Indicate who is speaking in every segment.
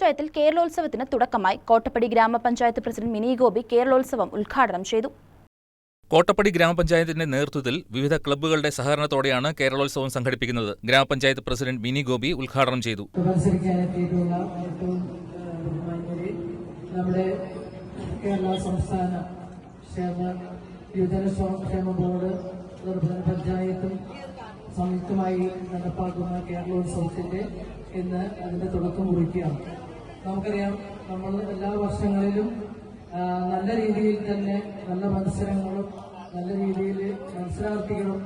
Speaker 1: ഗ്രാമപഞ്ചായത്തിൽ കേരളോത്സവത്തിന് തുടക്കമായി. കോട്ടപ്പടി ഗ്രാമപഞ്ചായത്ത് പ്രസിഡന്റ് മിനി ഗോപി കേരളോത്സവം ഉദ്ഘാടനം ചെയ്തു.
Speaker 2: കോട്ടപ്പടി ഗ്രാമപഞ്ചായത്തിന്റെ നേതൃത്വത്തിൽ വിവിധ ക്ലബ്ബുകളുടെ സഹകരണത്തോടെയാണ് കേരളോത്സവം സംഘടിപ്പിക്കുന്നത്. ഗ്രാമപഞ്ചായത്ത് പ്രസിഡന്റ് മിനി ഗോപി ഉദ്ഘാടനം ചെയ്തു.
Speaker 3: നമ്മുടെ കേരള സംസ്ഥാന ക്ഷേമ യുവജന ക്ഷേമ ബോർഡ് പഞ്ചായത്തും സംയുക്തമായി നടപ്പാക്കുന്ന കേരളോത്സവത്തിന്റെ ഇന്ന് അതിന്റെ തുടക്കം കുറിക്കുകയാണ്. നമുക്കറിയാം നമ്മൾ എല്ലാ വർഷങ്ങളിലും നല്ല രീതിയിൽ തന്നെ നല്ല മത്സരങ്ങളും നല്ല രീതിയിൽ മത്സരാർത്ഥികളും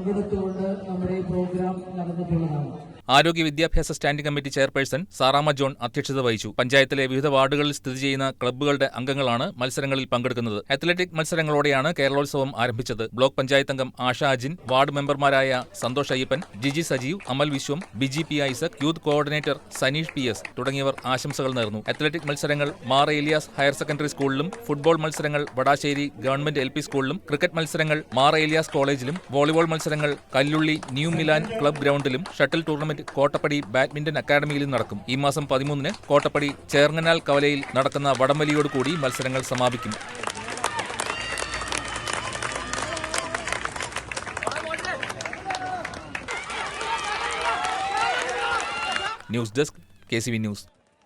Speaker 3: പങ്കെടുത്തുകൊണ്ട് നമ്മുടെ ഈ പ്രോഗ്രാം നടന്നിട്ടുള്ളതാണ്.
Speaker 2: ആരോഗ്യ വിദ്യാഭ്യാസ standing committee chairperson Saramma John അധ്യക്ഷത വഹിച്ചു. പഞ്ചായത്തിലെ വിവിധ വാർഡുകളിൽ സ്ഥിതി ചെയ്യുന്ന ക്ലബ്ബുകളുടെ അംഗങ്ങളാണ് മത്സരങ്ങളിൽ പങ്കെടുക്കുന്നത്. അത്ലറ്റിക് മത്സരങ്ങളോടെയാണ് കേരളോത്സവം ആരംഭിച്ചത്. ബ്ലോക്ക് പഞ്ചായത്ത് അംഗം ആഷ അജിൻ വാർഡ് മെമ്പർമാരായ Santhosh Ayyappan Jiji Sajeev Amal Vishwam Biji P Isaac youth coordinator Saneesh P S തുടങ്ങിയവർ ആശംസകൾ നേർന്നു. അത്ലറ്റിക് മത്സരങ്ങൾ മാർ ഏലിയാസ് ഹയർ സെക്കൻഡറി സ്കൂളിലും ഫുട്ബോൾ മത്സരങ്ങൾ വടാശ്ശേരി ഗവൺമെന്റ് എൽ സ്കൂളിലും ക്രിക്കറ്റ് മത്സരങ്ങൾ മാർ ഏലിയാസ് കോളേജിലും വോളിബോൾ മത്സരങ്ങൾ കല്ലുള്ളി ന്യൂ മിലാൻ ക്ലബ് ഗ്രൗണ്ടിലും ഷട്ടിൽ ടൂർണമെന്റ് കോട്ടപ്പടി ബാഡ്മിന്റൺ അക്കാദമിയിലും നടക്കും. ഈ മാസം പതിമൂന്നിന് കോട്ടപ്പടി ചേർങ്ങനാൽ കവലയിൽ നടക്കുന്ന വടംവലിയോടുകൂടി മത്സരങ്ങൾ സമാപിക്കും. News desk K news.